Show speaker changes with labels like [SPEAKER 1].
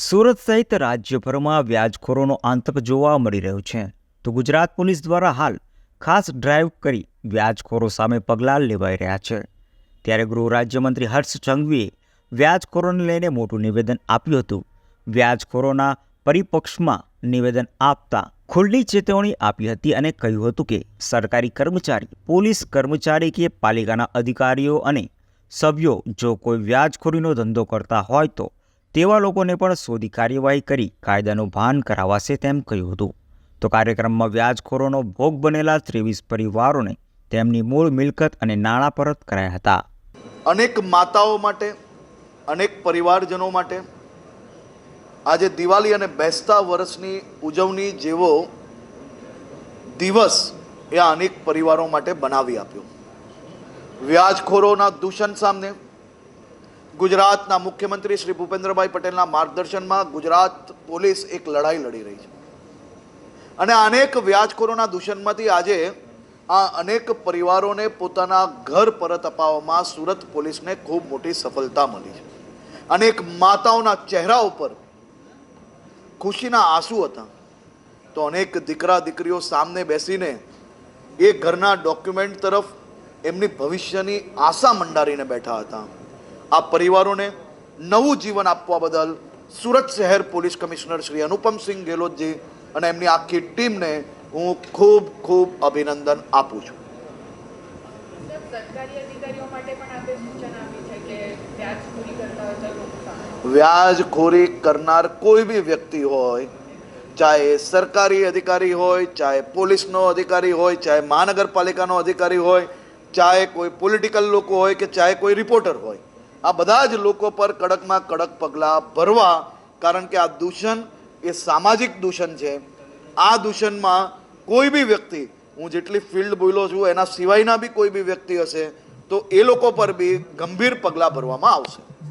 [SPEAKER 1] સુરત સહિત રાજ્યભરમાં વ્યાજખોરોનો આતંક જોવા મળી રહ્યો છે. તો ગુજરાત પોલીસ દ્વારા હાલ ખાસ ડ્રાઈવ કરી વ્યાજખોરો સામે પગલાં લેવાઈ રહ્યા છે. ત્યારે ગૃહ રાજ્યમંત્રી હર્ષ સંઘવીએ વ્યાજખોરોને લઈને મોટું નિવેદન આપ્યું હતું. વ્યાજખોરોના પરિપક્ષમાં નિવેદન આપતા ખુલ્લી ચેતવણી આપી હતી અને કહ્યું હતું કે સરકારી કર્મચારી, પોલીસ કર્મચારી કે પાલિકાના અધિકારીઓ અને સભ્યો જો કોઈ વ્યાજખોરીનો ધંધો કરતા હોય તો તેવા લોકોને પણ શોધી કાર્યવાહી કરી કાયદાનું ભાન કરાવાશે તેમ કહ્યું હતું. તો કાર્યક્રમમાં વ્યાજખોરોનો ભોગ બનેલા ત્રેવીસ પરિવારોને તેમની મૂળ મિલકત અને નાણાં પરત કરાયા હતા.
[SPEAKER 2] અનેક માતાઓ માટે, અનેક પરિવારજનો માટે આજે દિવાળી અને બેસતા વર્ષની ઉજવણી જેવો દિવસ એ અનેક પરિવારો માટે બનાવી આપ્યો. વ્યાજખોરોના દૂષણ સામે ગુજરાતના મુખ્યમંત્રી શ્રી ભૂપેન્દ્રભાઈ પટેલના માર્ગદર્શનમાં ગુજરાત પોલીસ એક લડાઈ લડી રહી છે. અને અનેક વ્યાજખોરોના દૂષણમાંથી આજે આ અનેક પરિવારોને પોતાના ઘર પરત અપાવવામાં સુરત પોલીસને ખૂબ મોટી સફળતા મળી છે. અનેક માતાઓના ચહેરા ઉપર ખુશીના આંસુ હતા. તો અનેક દીકરા દીકરીઓ સામને બેસીને એ ઘરના ડોક્યુમેન્ટ તરફ એમની ભવિષ્યની આશા મંડારીને બેઠા હતા. આ પરિવારોને નવું જીવન આપવા બદલ સુરત શહેર પોલીસ કમિશનર શ્રી અનુપમસિંહ ગેહલોતજી અને એમની આખી ટીમને હું ખૂબ ખૂબ અભિનંદન આપું છું.
[SPEAKER 3] વ્યાજખોરી
[SPEAKER 2] કરનાર કોઈ બી વ્યક્તિ હોય ચાહે સરકારી અધિકારી હોય ચાહે પોલીસનો અધિકારી હોય ચાહે મહાનગરપાલિકાનો અધિકારી હોય ચાહે કોઈ પોલિટિકલ લોકો હોય કે ચાહે કોઈ રિપોર્ટર હોય આ બધા જ લોકો પર કડકમાં કડક પગલાં ભરવા, કારણ કે આ દૂષણ એ સામાજિક દૂષણ છે. આ દૂષણમાં કોઈ બી વ્યક્તિ, હું જેટલી ફિલ્ડ બોલો છું, એના સિવાયના બી કોઈ બી વ્યક્તિ હશે, તો એ લોકો પર બી ગંભીર પગલાં ભરવામાં આવશે.